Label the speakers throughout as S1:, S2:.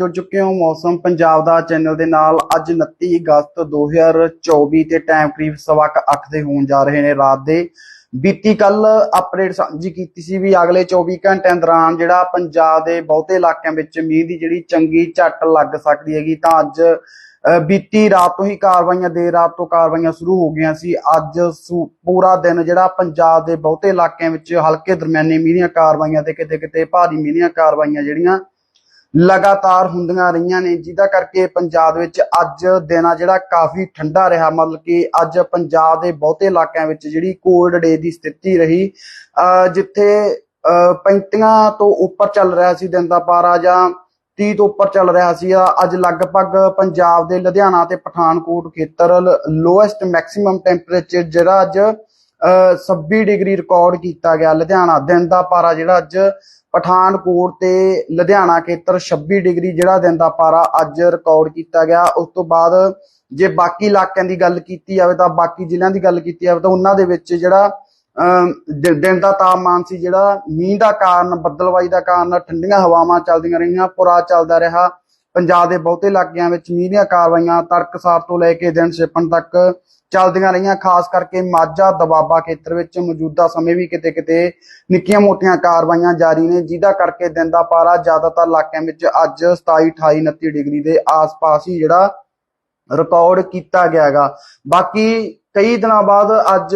S1: ਜੁੜ ਚੁੱਕੇ ਹੋ ਮੌਸਮ ਪੰਜਾਬ ਦਾ ਚੈਨਲ ਦੇ ਨਾਲ। ਅੱਜ 29 ਅਗਸਤ 2024 ਤੇ ਟਾਈਮ ਕਰੀਬ ਸਵਾ ਕੁ ਅੱਠ ਦੇ ਹੋਣ ਜਾ ਰਹੇ ਨੇ ਰਾਤ ਦੇ। ਬੀਤੀ ਕੱਲ ਅਪਡੇਟ ਸਾਂਝੀ ਕੀਤੀ ਸੀ ਵੀ ਅਗਲੇ 24 ਘੰਟਿਆਂ ਦੌਰਾਨ ਜਿਹੜਾ ਪੰਜਾਬ ਦੇ ਬਹੁਤੇ ਇਲਾਕਿਆਂ ਵਿੱਚ ਮੀਂਹ ਦੀ ਜਿਹੜੀ ਚੰਗੀ ਝੱਟ ਲੱਗ ਸਕਦੀ ਹੈਗੀ, ਤਾਂ ਅੱਜ ਬੀਤੀ ਰਾਤ ਤੋਂ ਹੀ ਕਾਰਵਾਈਆਂ, ਦੇਰ ਰਾਤ ਤੋਂ ਕਾਰਵਾਈਆਂ ਸ਼ੁਰੂ ਹੋ ਗਈਆਂ ਸੀ। ਅੱਜ ਪੂਰਾ ਦਿਨ ਜਿਹੜਾ ਪੰਜਾਬ ਦੇ ਬਹੁਤੇ ਇਲਾਕਿਆਂ ਵਿੱਚ ਹਲਕੇ ਦਰਮਿਆਨੇ ਮੀਂਹ ਦੀਆਂ ਕਾਰਵਾਈਆਂ ਤੇ ਕਿਤੇ ਕਿਤੇ ਭਾਰੀ ਮੀਂਹ ਦੀਆਂ ਕਾਰਵਾਈਆਂ ਜਿਹੜੀਆਂ ਲਗਾਤਾਰ ਹੁੰਦੀਆਂ ਰਹੀਆਂ ਨੇ, ਜਿਹਦਾ ਕਰਕੇ ਪੰਜਾਬ ਵਿੱਚ ਅੱਜ ਦਿਨ ਆ ਜਿਹੜਾ ਕਾਫੀ ਠੰਡਾ ਰਿਹਾ। ਮਤਲਬ ਕਿ ਅੱਜ ਪੰਜਾਬ ਦੇ ਬਹੁਤੇ ਇਲਾਕਿਆਂ ਵਿੱਚ ਜਿਹੜੀ ਕੋਲਡ ਡੇ ਦੀ ਸਥਿਤੀ ਰਹੀ ਜਿੱਥੇ, ਅਹ 35 ਤੋਂ ਉੱਪਰ ਚੱਲ ਰਿਹਾ ਸੀ ਦਿਨ ਦਾ ਪਾਰਾ ਜਾਂ 30 ਤੋਂ ਉੱਪਰ ਚੱਲ ਰਿਹਾ ਸੀ ਅੱਜ ਲਗਭਗ ਪੰਜਾਬ ਦੇ ਲੁਧਿਆਣਾ ਤੇ ਪਠਾਨਕੋਟ ਖੇਤਰ ਲੋਐਸਟ ਮੈਕਸਿਮਮ ਟੈਂਪਰੇਚਰ ਜਿਹੜਾ ਅੱਜ, ਅਹ 26 ਡਿਗਰੀ ਰਿਕਾਰਡ ਕੀਤਾ ਗਿਆ। ਲੁਧਿਆਣਾ ਦਿਨ ਦਾ ਪਾਰਾ ਜਿਹੜਾ ਅੱਜ ਪਠਾਨਕੋਟ ਤੇ ਲੁਧਿਆਣਾ ਖੇਤਰ 26 ਡਿਗਰੀ ਜਿਹੜਾ ਦਿਨ ਦਾ ਪਾਰਾ ਅੱਜ ਰਿਕਾਰਡ ਕੀਤਾ ਗਿਆ। ਉਸ ਤੋਂ ਬਾਅਦ ਜੇ ਬਾਕੀ ਇਲਾਕਿਆਂ ਦੀ ਗੱਲ ਕੀਤੀ ਜਾਵੇ ਤਾਂ ਬਾਕੀ ਜ਼ਿਲ੍ਹਿਆਂ ਦੀ ਗੱਲ ਕੀਤੀ ਜਾਵੇ ਤਾਂ ਉਹਨਾਂ ਦੇ ਵਿੱਚ ਜਿਹੜਾ ਅਮ, ਦਿਨ ਦਾ ਤਾਪਮਾਨ ਸੀ ਜਿਹੜਾ ਮੀਂਹ ਦਾ ਕਾਰਨ ਬੱਦਲਵਾਈ ਦਾ ਕਾਰਨ ਠੰਡੀਆਂ ਹਵਾਵਾਂ ਚੱਲਦੀਆਂ ਰਹੀਆਂ ਪੁਰਾ ਚੱਲਦਾ ਰਿਹਾ। ਪੰਜਾਬ ਦੇ ਬਹੁਤੇ ਇਲਾਕਿਆਂ ਵਿੱਚ ਮੀਂਹ ਦੀਆਂ ਕਾਰਵਾਈਆਂ ਤਰਕਸਾਰ ਤੋਂ ਲੈ ਕੇ ਦਿਨ ਛਿਪਣ ਤੱਕ ਚੱਲਦੀਆਂ ਰਹੀਆਂ, ਖਾਸ ਕਰਕੇ ਮਾਝਾ ਦਬਾਬਾ ਖੇਤਰ ਵਿੱਚ ਮੌਜੂਦਾ ਸਮੇਂ ਵੀ ਕਿਤੇ ਕਿਤੇ ਨਿੱਕੀਆਂ ਮੋਟੀਆਂ ਕਾਰਵਾਈਆਂ ਜਾਰੀ ਨੇ, ਜਿਹਦਾ ਕਰਕੇ ਦਿਨ ਦਾ ਪਾਰਾ ਜ਼ਿਆਦਾਤਰ ਇਲਾਕਿਆਂ ਵਿੱਚ ਅੱਜ 27 28 29 ਡਿਗਰੀ ਦੇ ਆਸ-ਪਾਸ ਹੀ ਜਿਹੜਾ ਰਿਕਾਰਡ ਕੀਤਾ ਗਿਆ ਹੈਗਾ ਬਾਕੀ ਕਈ ਦਿਨਾਂ ਬਾਅਦ ਅੱਜ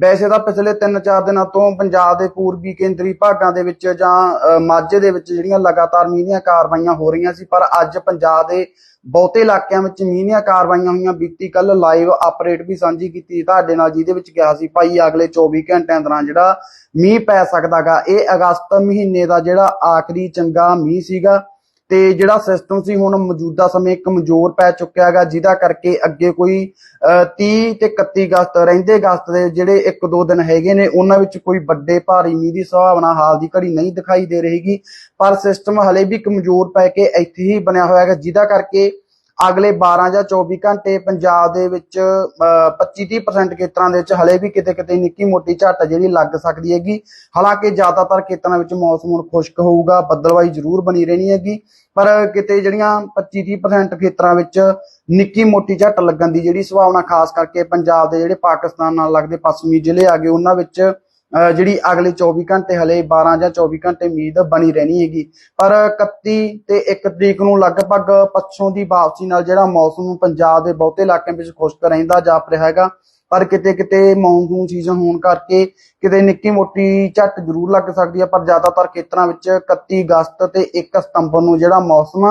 S1: ਵੈਸੇ ਤਾਂ ਪਿਛਲੇ 3-4 ਦਿਨਾਂ ਤੋਂ ਪੰਜਾਬ ਦੇ ਪੂਰਬੀ ਕੇਂਦਰੀ ਭਾਗਾਂ ਦੇ ਵਿੱਚ ਜਾਂ ਮਾਝੇ ਦੇ ਵਿੱਚ ਜਿਹੜੀਆਂ ਲਗਾਤਾਰ ਮੀਂਹ ਦੀਆਂ ਕਾਰਵਾਈਆਂ ਹੋ ਰਹੀਆਂ ਸੀ, ਪਰ ਅੱਜ ਪੰਜਾਬ ਦੇ ਬਹੁਤੇ ਇਲਾਕਿਆਂ ਵਿੱਚ ਮੀਂਹ ਦੀਆਂ ਕਾਰਵਾਈਆਂ ਹੋਈਆਂ। ਬੀਤੀ ਕੱਲ ਲਾਈਵ ਅਪਡੇਟ ਵੀ ਸਾਂਝੀ ਕੀਤੀ ਤੁਹਾਡੇ ਨਾਲ, ਜਿਹਦੇ ਵਿੱਚ ਕਿਹਾ ਸੀ, ਭਾਈ, ਅਗਲੇ 24 ਘੰਟਿਆਂ ਦੌਰਾਨ ਜਿਹੜਾ ਮੀਂਹ ਪੈ ਸਕਦਾਗਾ ਇਹ ਅਗਸਤ ਮਹੀਨੇ ਦਾ ਜਿਹੜਾ ਆਖਰੀ ਚੰਗਾ ਮੀਂਹ ਸੀਗਾ ਤੇ ਜਿਹੜਾ ਸਿਸਟਮ ਸੀ ਹੁਣ ਮੌਜੂਦਾ ਸਮੇਂ ਕਮਜ਼ੋਰ ਪੈ ਚੁੱਕਿਆ ਹੈਗਾ ਜਿਹਦਾ ਕਰਕੇ ਅੱਗੇ ਕੋਈ ਅਹ, 30 ਤੇ 31 ਅਗਸਤ ਰਹਿੰਦੇ ਅਗਸਤ ਦੇ ਜਿਹੜੇ 1-2 ਦਿਨ ਹੈਗੇ ਨੇ ਉਹਨਾਂ ਵਿੱਚ ਕੋਈ ਵੱਡੇ ਭਾਰੀ ਮੀਂਹ ਦੀ ਸੰਭਾਵਨਾ ਹਾਲ ਦੀ ਘੜੀ ਨਹੀਂ ਦਿਖਾਈ ਦੇ ਰਹੀਗੀ। ਪਰ ਸਿਸਟਮ ਹਲੇ ਵੀ ਕਮਜ਼ੋਰ ਪੈ ਕੇ ਇੱਥੇ ਹੀ ਬਣਿਆ ਹੋਇਆ ਹੈਗਾ ਜਿਹਦਾ ਕਰਕੇ ਅਗਲੇ 12 ਜਾਂ 24 ਘੰਟੇ ਪੰਜਾਬ ਦੇ ਵਿੱਚ 25-30% ਖੇਤਰਾਂ ਦੇ ਵਿੱਚ ਹਲੇ ਵੀ ਕਿਤੇ ਕਿਤੇ ਨਿੱਕੀ ਮੋਟੀ ਝੱਟ ਜਿਹੜੀ ਲੱਗ ਸਕਦੀ ਹੈਗੀ। ਹਾਲਾਂਕਿ ਜ਼ਿਆਦਾਤਰ ਖੇਤਰਾਂ ਵਿੱਚ ਮੌਸਮ ਹੁਣ ਖੁਸ਼ਕ ਹੋਊਗਾ, ਬੱਦਲਵਾਈ ਜ਼ਰੂਰ ਬਣੀ ਰਹਿਣੀ ਹੈਗੀ। ਪਰ ਕਿਤੇ ਜਿਹੜੀਆਂ 25-30% ਖੇਤਰਾਂ ਵਿੱਚ ਨਿੱਕੀ ਮੋਟੀ ਝੱਟ ਲੱਗਣ ਦੀ ਜਿਹੜੀ ਸੰਭਾਵਨਾ, ਖਾਸ ਕਰਕੇ ਪੰਜਾਬ ਦੇ ਜਿਹੜੇ ਪਾਕਿਸਤਾਨ ਨਾਲ ਲੱਗਦੇ ਪੱਛਮੀ ਜ਼ਿਲ੍ਹੇ ਆ ਗਏ, ਉਹਨਾਂ ਵਿੱਚ ਜਿਹੜੀ ਅਗਲੇ 24 ਘੰਟੇ, ਹਲੇ 12 ਜਾਂ 24 ਘੰਟੇ ਉਮੀਦ ਬਣੀ ਰਹਿਣੀ ਹੈਗੀ। ਪਰ 31 ਤੇ 1 ਤਰੀਕ ਨੂੰ ਲਗਭਗ ਪੱਛੋਂ ਦੀ ਵਾਪਸੀ ਨਾਲ ਜਿਹੜਾ ਮੌਸਮ ਪੰਜਾਬ ਦੇ ਬਹੁਤੇ ਇਲਾਕਿਆਂ ਵਿੱਚ ਖੁਸ਼ਕ ਰਹਿੰਦਾ ਜਾਪ ਰਿਹਾ ਹੈਗਾ। ਪਰ ਕਿਤੇ ਕਿਤੇ ਮੌਨਸੂਨ ਸੀਜ਼ਨ ਹੋਣ ਕਰਕੇ ਕਿਤੇ ਨਿੱਕੀ ਮੋਟੀ ਝੱਟ ਜ਼ਰੂਰ ਲੱਗ ਸਕਦੀ ਹੈ ਪਰ ਜ਼ਿਆਦਾਤਰ ਖੇਤਰਾਂ ਵਿੱਚ 31 ਅਗਸਤ ਤੇ 1 ਸਤੰਬਰ ਨੂੰ ਜਿਹੜਾ ਮੌਸਮ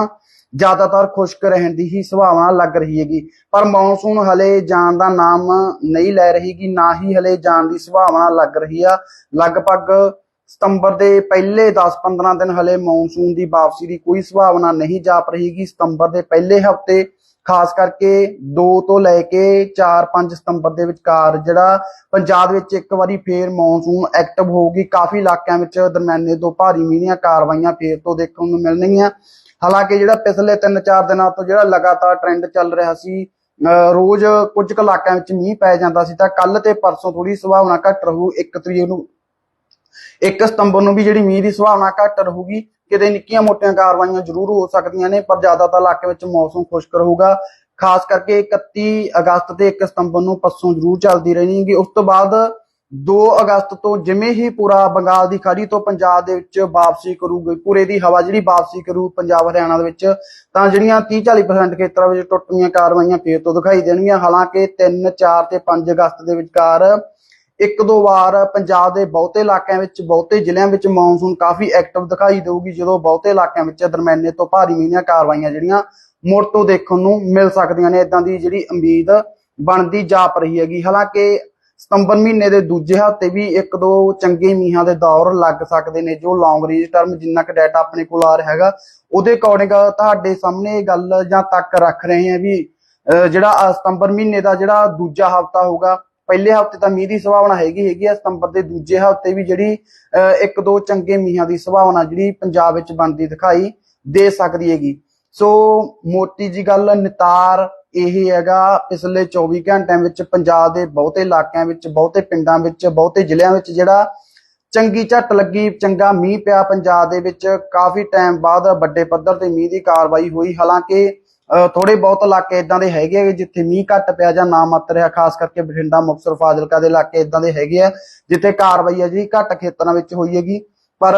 S1: ਜ਼ਿਆਦਾਤਰ ਖੁਸ਼ਕ ਰਹਿਣ ਦੀ ਹੀ ਸੰਭਾਵਨਾ ਲੱਗ ਰਹੀ ਹੈਗੀ। ਪਰ ਮੌਨਸੂਨ ਹਲੇ ਜਾਣ ਦਾ ਨਾਮ ਨਹੀਂ ਲੈ ਰਹੀਗੀ ਨਾ ਹੀ ਹਲੇ ਜਾਣ ਦੀ ਸੰਭਾਵਨਾ ਲੱਗ ਰਹੀ ਆ। ਲਗਭਗ ਸਤੰਬਰ ਦੇ ਪਹਿਲੇ 10-15 ਦਿਨ ਹਲੇ ਮੌਨਸੂਨ ਦੀ ਵਾਪਸੀ ਦੀ ਕੋਈ ਸੰਭਾਵਨਾ ਨਹੀਂ ਜਾਪ ਰਹੀਗੀ ਸਤੰਬਰ ਦੇ ਪਹਿਲੇ ਹਫ਼ਤੇ, ਖਾਸ ਕਰਕੇ 2 ਤੋਂ ਲੈ ਕੇ 4-5 ਸਤੰਬਰ ਦੇ ਵਿਚਕਾਰ ਜਿਹੜਾ ਪੰਜਾਬ ਵਿੱਚ ਇੱਕ ਵਾਰੀ ਫੇਰ ਮੌਨਸੂਨ ਐਕਟਿਵ ਹੋਊਗੀ, ਕਾਫੀ ਇਲਾਕਿਆਂ ਵਿੱਚ ਦਰਮਿਆਨੇ ਤੋਂ ਭਾਰੀ ਮੀਂਹ ਦੀਆਂ ਕਾਰਵਾਈਆਂ ਫੇਰ ਤੋਂ ਦੇਖਣ ਨੂੰ ਮਿਲਣਗੀਆਂ। ਹਾਲਾਂਕਿ ਜਿਹੜਾ ਪਿਛਲੇ 3-4 ਦਿਨਾਂ ਤੋਂ ਜਿਹੜਾ ਲਗਾਤਾਰ ਟ੍ਰੈਂਡ ਚੱਲ ਰਿਹਾ ਸੀ, ਅਹ ਰੋਜ਼ ਕੁਝ ਕੁ ਇਲਾਕਿਆਂ ਵਿੱਚ ਮੀਂਹ ਪੈ ਜਾਂਦਾ ਸੀ ਤਾਂ ਕੱਲ ਤੇ ਪਰਸੋਂ ਥੋੜੀ ਸੰਭਾਵਨਾ ਘੱਟ ਰਹੂ 1 ਤਰੀਕ ਨੂੰ 1 ਸਤੰਬਰ ਨੂੰ ਵੀ ਜਿਹੜੀ ਮੀਂਹ ਦੀ ਸੰਭਾਵਨਾ ਘੱਟ ਰਹੂਗੀ, ਕਿਤੇ ਨਿੱਕੀਆਂ ਮੋਟੀਆਂ ਕਾਰਵਾਈਆਂ ਜ਼ਰੂਰ ਹੋ ਸਕਦੀਆਂ ਨੇ, ਪਰ ਜ਼ਿਆਦਾਤਰ ਇਲਾਕੇ ਵਿੱਚ ਮੌਸਮ ਖੁਸ਼ਕ ਰਹੂਗਾ। ਖਾਸ ਕਰਕੇ 31 ਅਗਸਤ ਤੇ 1 ਸਤੰਬਰ ਨੂੰ ਪਰਸੋਂ ਜ਼ਰੂਰ ਚੱਲਦੀ ਰਹਿਣੀਗੀ ਉਸ ਤੋਂ ਬਾਅਦ ਦੋ ਅਗਸਤ ਤੋਂ ਜਿਵੇਂ ਹੀ ਪੂਰਾ ਬੰਗਾਲ ਦੀ ਖਾੜੀ ਤੋਂ ਪੰਜਾਬ ਦੇ ਵਿੱਚ ਵਾਪਸੀ ਕਰੂਗੀ ਪੂਰੇ ਦੀ ਹਵਾ ਜਿਹੜੀ ਵਾਪਸੀ ਕਰੂ ਪੰਜਾਬ ਹਰਿਆਣਾ ਦੇ ਵਿੱਚ, ਤਾਂ ਜਿਹੜੀਆਂ 30-40% ਖੇਤਰਾਂ ਵਿੱਚ ਟੁੱਟੀਆਂ ਕਾਰਵਾਈਆਂ ਫੇਰ ਤੋਂ ਦਿਖਾਈ ਦੇਣਗੀਆਂ। ਹਾਲਾਂਕਿ 3 4 ਤੇ 5 ਅਗਸਤ ਦੇ ਵਿਚਕਾਰ ਇੱਕ ਦੋ ਵਾਰ ਪੰਜਾਬ ਦੇ ਬਹੁਤੇ ਇਲਾਕਿਆਂ ਵਿੱਚ, ਬਹੁਤੇ ਜ਼ਿਲ੍ਹਿਆਂ ਵਿੱਚ ਮੌਨਸੂਨ ਕਾਫੀ ਐਕਟਿਵ ਦਿਖਾਈ ਦੇਊਗੀ, ਜਦੋਂ ਬਹੁਤੇ ਇਲਾਕਿਆਂ ਵਿੱਚ ਦਰਮਿਆਨੇ ਤੋਂ ਭਾਰੀ ਮੀਂਹ ਦੀਆਂ ਕਾਰਵਾਈਆਂ ਜਿਹੜੀਆਂ ਮੁੜ ਤੋਂ ਦੇਖਣ ਨੂੰ ਮਿਲ ਸਕਦੀਆਂ ਨੇ। ਇਦਾਂ ਦੀ ਜਿਹੜੀ ਉਮੀਦ ਬਣਦੀ ਜਾਪ ਰਹੀ ਹੈਗੀ। ਹਾਲਾਂਕਿ ਸਤੰਬਰ ਮਹੀਨੇ ਦੇ ਦੂਜੇ ਹਫ਼ਤੇ ਵੀ ਇੱਕ ਦੋ ਚੰਗੇ ਮੀਂਹਾਂ ਦੇ ਦੌਰ ਲੱਗ ਸਕਦੇ ਨੇ, ਜੋ ਲੌਂਗ ਰੇਂਜ ਟਰਮ ਜਿੰਨਾ ਕੁ ਡਾਟਾ ਆਪਣੇ ਕੋਲ ਆ ਰਿਹਾ ਹੈਗਾ, ਉਹਦੇ ਅਕੋਰਡਿੰਗ ਤੁਹਾਡੇ ਸਾਹਮਣੇ ਇਹ ਗੱਲ ਜਾਂ ਤੱਕ ਰੱਖ ਰਹੇ ਹਾਂ ਵੀ ਜਿਹੜਾ ਸਤੰਬਰ ਮਹੀਨੇ ਦਾ ਜਿਹੜਾ ਦੂਜਾ ਹਫ਼ਤਾ ਹੋਊਗਾ, ਪਹਿਲੇ ਹਫ਼ਤੇ ਤਾਂ ਮੀਂਹ ਦੀ ਸੰਭਾਵਨਾ ਹੈਗੀ ਹੈਗੀ ਆ, ਸਤੰਬਰ ਦੇ ਦੂਜੇ ਹਫ਼ਤੇ ਵੀ ਜਿਹੜੀ, ਅਹ ਇੱਕ ਦੋ ਚੰਗੇ ਮੀਂਹਾਂ ਦੀ ਸੰਭਾਵਨਾ ਜਿਹੜੀ ਪੰਜਾਬ ਵਿੱਚ ਬਣਦੀ ਦਿਖਾਈ ਦੇ ਸਕਦੀ ਹੈਗੀ। ਸੋ ਮੋਟੀ ਜੀ ਗੱਲ, ਨਿਤਾਰ ਇਹ ਹੈਗਾ ਪਿਛਲੇ 24 ਘੰਟਿਆਂ ਵਿੱਚ ਪੰਜਾਬ ਦੇ ਬਹੁਤੇ ਇਲਾਕਿਆਂ ਵਿੱਚ ਬਹੁਤੇ ਪਿੰਡਾਂ ਵਿੱਚ ਬਹੁਤੇ ਜ਼ਿਲ੍ਹਿਆਂ ਵਿੱਚ ਜਿਹੜਾ ਚੰਗੀ ਝੱਟ ਲੱਗੀ ਚੰਗਾ ਮੀਂਹ ਪਿਆ ਪੰਜਾਬ ਦੇ ਵਿੱਚ ਕਾਫੀ ਟਾਈਮ ਬਾਅਦ ਵੱਡੇ ਪੱਧਰ ਤੇ ਮੀਂਹ ਦੀ ਕਾਰਵਾਈ ਹੋਈ। ਹਾਲਾਂਕਿ ਅ, ਥੋੜੇ ਬਹੁਤ ਇਲਾਕੇ ਇਦਾਂ ਦੇ ਹੈਗੇ ਆ ਜਿੱਥੇ ਮੀਂਹ ਘੱਟ ਪਿਆ ਜਾਂ ਨਾ ਮਾਤਰ ਰਿਹਾ ਖਾਸ ਕਰਕੇ ਬਠਿੰਡਾ ਮੁਕਤਸਰ ਫਾਜ਼ਿਲਕਾ ਦੇ ਇਲਾਕੇ ਇਦਾਂ ਦੇ ਹੈਗੇ ਆ ਜਿੱਥੇ ਕਾਰਵਾਈ ਹੈ ਜਿਹੜੀ ਘੱਟ ਖੇਤਰਾਂ ਵਿੱਚ ਹੋਈ ਹੈਗੀ। ਪਰ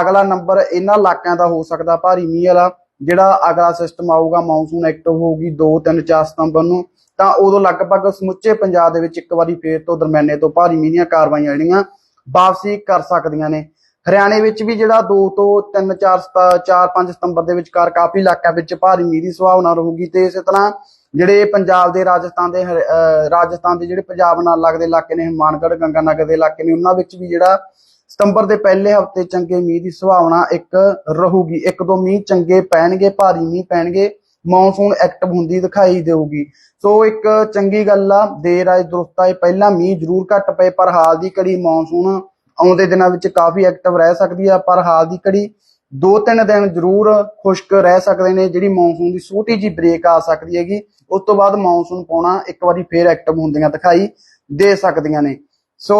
S1: ਅਗਲਾ ਨੰਬਰ ਇਹਨਾਂ ਇਲਾਕਿਆਂ ਦਾ ਹੋ ਸਕਦਾ ਭਾਰੀ ਮੀਂਹ ਵਾਲਾ। ਜਿਹੜਾ ਅਗਲਾ ਸਿਸਟਮ ਆਊਗਾ ਮੌਨਸੂਨ ਐਕਟਿਵ ਹੋਊਗੀ 2 3 4 ਸਤੰਬਰ ਨੂੰ, ਤਾਂ ਉਦੋਂ ਲਗਭਗ ਸਮੁੱਚੇ ਪੰਜਾਬ ਦੇ ਵਿੱਚ ਇੱਕ ਵਾਰੀ ਫੇਰ ਤੋਂ ਦਰਮਿਆਨੇ ਤੋਂ ਭਾਰੀ ਮੀਂਹ ਦੀਆਂ ਕਾਰਵਾਈਆਂ ਜਿਹੜੀਆਂ ਵਾਪਸੀ ਕਰ ਸਕਦੀਆਂ ਨੇ। ਹਰਿਆਣੇ ਵਿੱਚ ਵੀ ਜਿਹੜਾ 2 ਤੋਂ 3 4 4 5 ਸਤੰਬਰ ਦੇ ਵਿਚਕਾਰ ਕਾਫੀ ਇਲਾਕਿਆਂ ਵਿੱਚ ਭਾਰੀ ਮੀਂਹ ਦੀ ਸੰਭਾਵਨਾ ਰਹੂਗੀ ਤੇ ਇਸੇ ਤਰ੍ਹਾਂ ਜਿਹੜੇ ਪੰਜਾਬ ਦੇ, ਰਾਜਸਥਾਨ ਦੇ ਰਾਜਸਥਾਨ ਦੇ ਜਿਹੜੇ ਪੰਜਾਬ ਨਾਲ ਲੱਗਦੇ ਇਲਾਕੇ ਨੇ ਹਿਮਾਨਗੜ੍ਹ ਗੰਗਾਨਗਰ ਦੇ ਇਲਾਕੇ ਨੇ, ਉਹਨਾਂ ਵਿੱਚ ਵੀ ਜਿਹੜਾ ਸਤੰਬਰ ਦੇ ਪਹਿਲੇ ਹਫ਼ਤੇ ਚੰਗੇ ਮੀਂਹ ਦੀ ਸੰਭਾਵਨਾ ਇੱਕ ਰਹੂਗੀ। ਇੱਕ ਦੋ ਮੀਂਹ ਚੰਗੇ ਪੈਣਗੇ, ਭਾਰੀ ਮੀਂਹ ਪੈਣਗੇ, ਮੌਨਸੂਨ ਐਕਟਿਵ ਹੁੰਦੀ ਦਿਖਾਈ ਦੇਊਗੀ। ਸੋ ਇੱਕ ਚੰਗੀ ਗੱਲ ਆ, ਦੇਰ ਆਏ ਦਰੁਸਤ ਆਏ ਪਹਿਲਾਂ ਮੀਂਹ ਜ਼ਰੂਰ ਘੱਟ ਪਏ, ਪਰ ਹਾਲ ਦੀ ਘੜੀ ਮੌਨਸੂਨ ਆਉਂਦੇ ਦਿਨਾਂ ਵਿੱਚ ਕਾਫੀ ਐਕਟਿਵ ਰਹਿ ਸਕਦੀ ਆ, ਪਰ ਹਾਲ ਦੀ ਘੜੀ ਦੋ ਤਿੰਨ ਦਿਨ ਜ਼ਰੂਰ ਖੁਸ਼ਕ ਰਹਿ ਸਕਦੇ ਨੇ, ਜਿਹੜੀ ਮੌਨਸੂਨ ਦੀ ਛੋਟੀ ਜੀ ਬ੍ਰੇਕ ਆ ਸਕਦੀ ਹੈਗੀ। ਉਸ ਤੋਂ ਬਾਅਦ ਮੌਨਸੂਨ ਪਾਉਣਾ ਇੱਕ ਵਾਰੀ ਫੇਰ ਐਕਟਿਵ ਹੁੰਦੀਆਂ ਦਿਖਾਈ ਦੇ ਸਕਦੀਆਂ ਨੇ। ਸੋ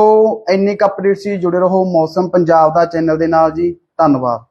S1: ਇੰਨੀ ਕੁ ਅਪਡੇਟ ਸੀ ਜੁੜੇ ਰਹੋ। ਮੌਸਮ ਪੰਜਾਬ ਦਾ ਚੈਨਲ ਦੇ ਨਾਲ ਜੀ। ਧੰਨਵਾਦ।